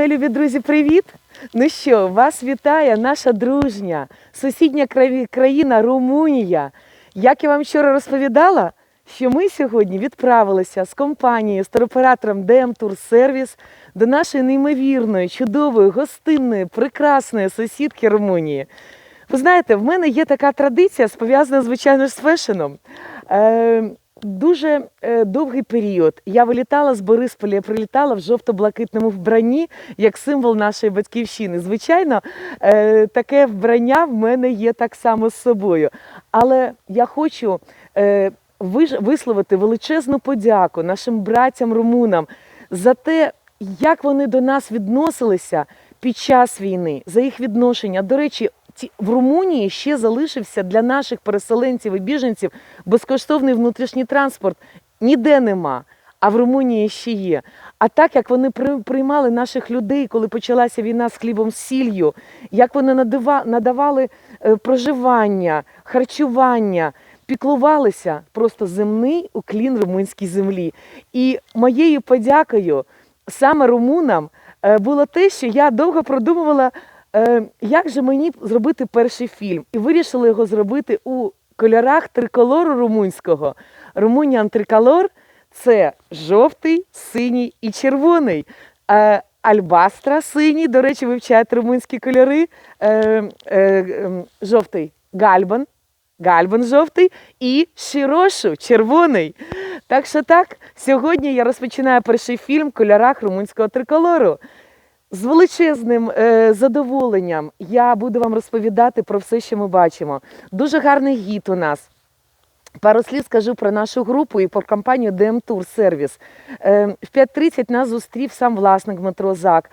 мої любі друзі, привіт! Ну що, вас вітає наша дружня, сусідня країна Румунія. Як я вам вчора розповідала, що ми сьогодні відправилися з компанією, з туроператором DM Tour Service до нашої неймовірної, чудової, гостинної, прекрасної сусідки Румунії. Ви знаєте, в мене є така традиція, пов'язана, звичайно з фешеном. Е, дуже е, довгий період. Я вилітала з Борисполя, я прилітала в жовто-блакитному вбранні, як символ нашої батьківщини. Звичайно, е, таке вбрання в мене є так само з собою. Але я хочу е, висловити величезну подяку нашим братям румунам за те, як вони до нас відносилися під час війни, за їх відношення. До речі, в Румунії ще залишився для наших переселенців і біженців безкоштовний внутрішній транспорт. Ніде нема. А в Румунії ще є. А так як вони при- приймали наших людей, коли почалася війна з хлібом з сіллю, як вони надавали е, проживання, харчування, піклувалися просто земний уклін румунській землі. І моєю подякою саме румунам е, було те, що я довго продумувала, е, як же мені зробити перший фільм. І вирішила його зробити у кольорах триколору румунського. Румуніан триколор це жовтий, синій і червоний. Е, Альбастра синій, до речі, вивчають румунські кольори. Е, е, е, жовтий гальбан, гальбан жовтий і широшу червоний. Так що так, сьогодні я розпочинаю перший фільм в кольорах румунського триколору. З величезним е, задоволенням я буду вам розповідати про все, що ми бачимо. Дуже гарний гід у нас. Пару слів скажу про нашу групу і про компанію DM Tour Service. Е, В 5.30 нас зустрів сам власник Дмитро Зак.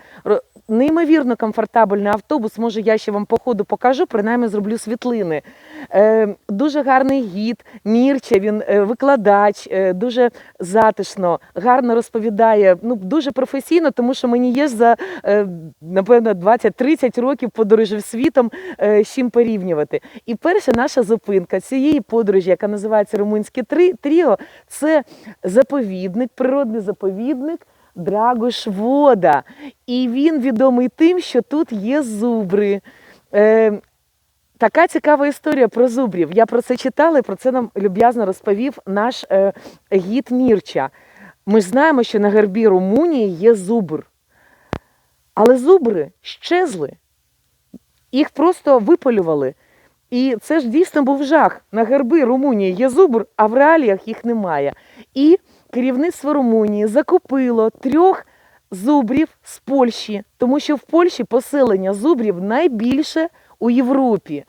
Неймовірно комфортабельний автобус. Може, я ще вам по ходу покажу, принаймні зроблю світлини. Е, Дуже гарний гід, Мірча, він е, викладач, е, дуже затишно, гарно розповідає. Ну, дуже професійно, тому що мені є за е, напевно 20-30 років подорожів світом е, з чим порівнювати. І перша наша зупинка цієї подорожі, яка називається Румунське Тріо, це заповідник, природний заповідник. Драгош Вода. І він відомий тим, що тут є зубри. Е, така цікава історія про зубрів. Я про це читала і про це нам люб'язно розповів наш е, гід Мірча. Ми знаємо, що на гербі Румунії є зубр. Але зубри щезли. Їх просто виполювали. І це ж дійсно був жах. На герби Румунії є зубр, а в реаліях їх немає. І керівництво Румунії закупило трьох зубрів з Польщі, тому що в Польщі поселення зубрів найбільше у Європі.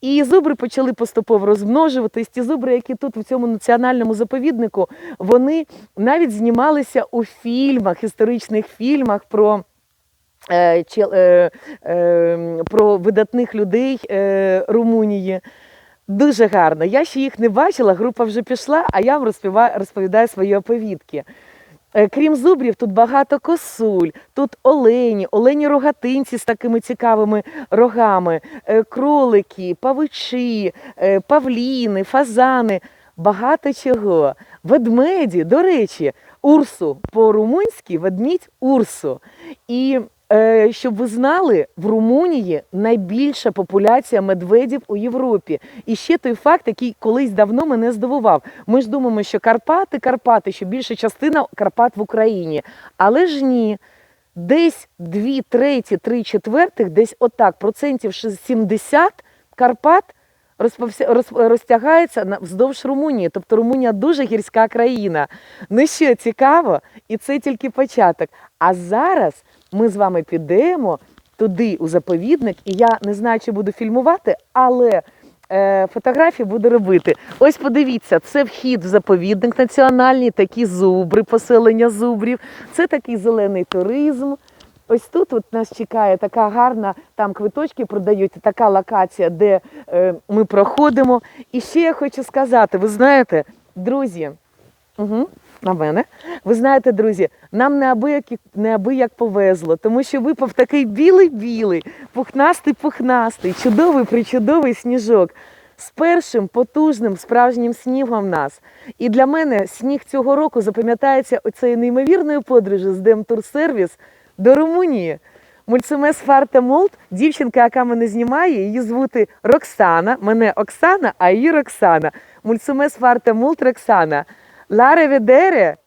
І зубри почали поступово розмножуватись. Ті зубри, які тут в цьому національному заповіднику, вони навіть знімалися у фільмах, історичних фільмах про. е, е, е, про видатних людей Румунії. Дуже гарно. Я ще їх не бачила, група вже пішла, а я вам розповідаю свої оповідки. Е, Крім зубрів, тут багато косуль, тут олені, олені рогатинці з такими цікавими рогами, е, кролики, павичі, е, павліни, фазани, багато чого. Ведмеді, до речі, урсу по-румунськи ведмідь урсу. І щоб ви знали, в Румунії найбільша популяція медведів у Європі. І ще той факт, який колись давно мене здивував. Ми ж думаємо, що Карпати, Карпати, що більша частина Карпат в Україні. Але ж ні. Десь дві треті, три четвертих, десь отак, процентів 70 Карпат розтягається вздовж Румунії. Тобто Румунія дуже гірська країна. Ну що, цікаво, і це тільки початок. А зараз ми з вами підемо туди, у заповідник, і я не знаю, чи буду фільмувати, але е, фотографії буду робити. Ось подивіться, це вхід в заповідник національний, такі зубри, поселення зубрів. Це такий зелений туризм. Ось тут от нас чекає така гарна, там квиточки продають, така локація, де е, ми проходимо. І ще я хочу сказати: ви знаєте, друзі, угу, на мене. Ви знаєте, друзі, нам неабияк, неабияк повезло, тому що випав такий білий-білий, пухнастий-пухнастий, чудовий причудовий сніжок. З першим потужним справжнім снігом нас. І для мене сніг цього року запам'ятається оцею неймовірною подорожю з Service до Румунії. Мульцумес Фарте Молт, дівчинка, яка мене знімає, її звути Роксана. Мене Оксана, а її Роксана. Мульцумес Фарте Молт Роксана. Lá revedere.